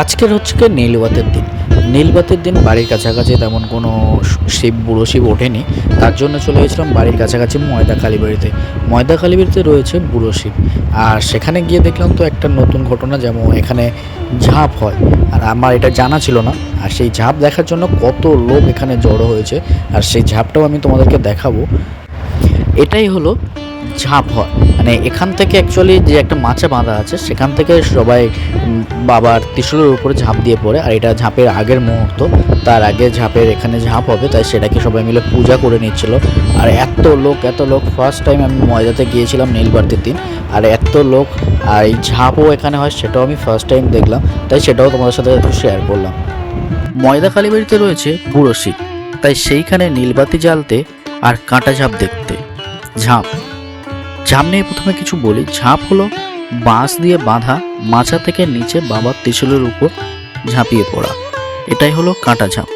আজকের হচ্ছে কি নীলবাতের দিন। নীলবাতের দিন বাড়ির কাছাকাছি তেমন কোনো শিব, বুড়ো শিব ওঠেনি। তার জন্য চলে গেছিলাম বাড়ির কাছাকাছি ময়দা কালীবাড়িতে ময়দা কালীবাড়িতে রয়েছে বুড়ো শিব। আর সেখানে গিয়ে দেখলাম তো একটা নতুন ঘটনা যেমন এখানে ঝাঁপ হয়। আর আমার এটা জানা ছিল না। আর সেই ঝাঁপ দেখার জন্য কত লোক এখানে জড়ো হয়েছে। আর সেই ঝাঁপটাও আমি তোমাদেরকে দেখাবো। এটাই হলো ঝাঁপ হয়। মানে এখান থেকে অ্যাকচুয়ালি যে একটা মাছে বাঁধা আছে, সেখান থেকে সবাই বাবার ত্রিশূলের উপরে ঝাঁপ দিয়ে পড়ে। আর এটা ঝাঁপের আগের মুহূর্ত। তার আগে ঝাঁপের এখানে ঝাঁপ হবে, তাই সেটাকে সবাই মিলে পূজা করে নিচ্ছিল। আর এত লোক এত লোক ফার্স্ট টাইম আমি ময়দাতে গিয়েছিলাম নীলবার্তির দিন। আর এত লোক, আর এই ঝাঁপও এখানে হয়, সেটাও আমি ফার্স্ট টাইম দেখলাম। তাই সেটাও তোমাদের সাথে একটু শেয়ার করলাম। ময়দা কালীবাড়িতে রয়েছে বুড়োশি তাই সেইখানে নীলবাতি জ্বালতে আর কাঁটা ঝাঁপ দেখতে। ঝাঁপ। ঝাঁপ নিয়ে প্রথমে কিছু বলি। ঝাঁপ হলো, বাঁশ দিয়ে বাঁধা মাচা থেকে নিচে বাবার ত্রিশূলের উপর ঝাঁপিয়ে পড়া। এটাই হলো কাঁটা ঝাঁপ।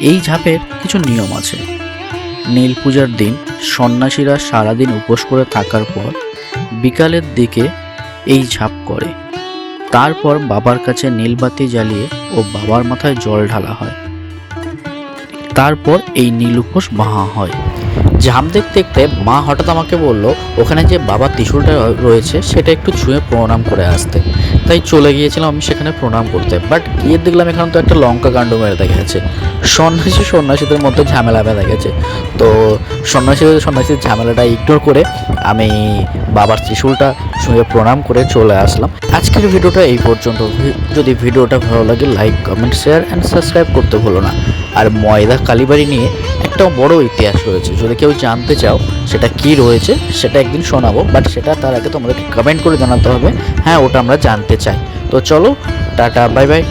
এই ঝাঁপের কিছু নিয়ম আছে। নীল পূজার দিন সন্ন্যাসীরা সারাদিন উপোস করে থাকার পর বিকালের দিকে এই ঝাঁপ করে। তারপর বাবার কাছে নীলবাতি জ্বালিয়ে ও বাবার মাথায় জল ঢালা হয়। তারপর এই নীল উপোস বাহা হয়। ঝাঁপ দেখতে দেখতে মা হঠাৎ আমাকে বলল, ওখানে যে বাবার ত্রিশুলটা রয়েছে, সেটা একটু ছুঁয়ে প্রণাম করে আসতে। তাই চলে গিয়েছিলাম আমি সেখানে প্রণাম করতে। বাট গিয়ে দেখলাম এখানে তো একটা লঙ্কা কাণ্ড মেরে দেখা গেছে সন্ন্যাসী সন্ন্যাসীদের মধ্যে ঝামেলা বেঁধে গেছে। তো সন্ন্যাসীদের সন্ন্যাসীর ঝামেলাটা ইগনোর করে আমি বাবার ত্রিশূলটা ছুঁয়ে প্রণাম করে চলে আসলাম। আজকের ভিডিওটা এই পর্যন্ত। যদি ভিডিওটা ভালো লাগে like comment share and subscribe করতে ভুলো না। আর ময়দা কালীবাড়ি নিয়ে একটা বড় ইতিহাস রয়েছে। যদি কেউ জানতে চাও সেটা কি রয়েছে, সেটা একদিন শোনাবো। বাট সেটা তার আগে তোমাদেরকে কমেন্ট করে জানাতে হবে। হ্যাঁ ওটা আমরা জানতে চাই। তো চলো, টাটা বাই বাই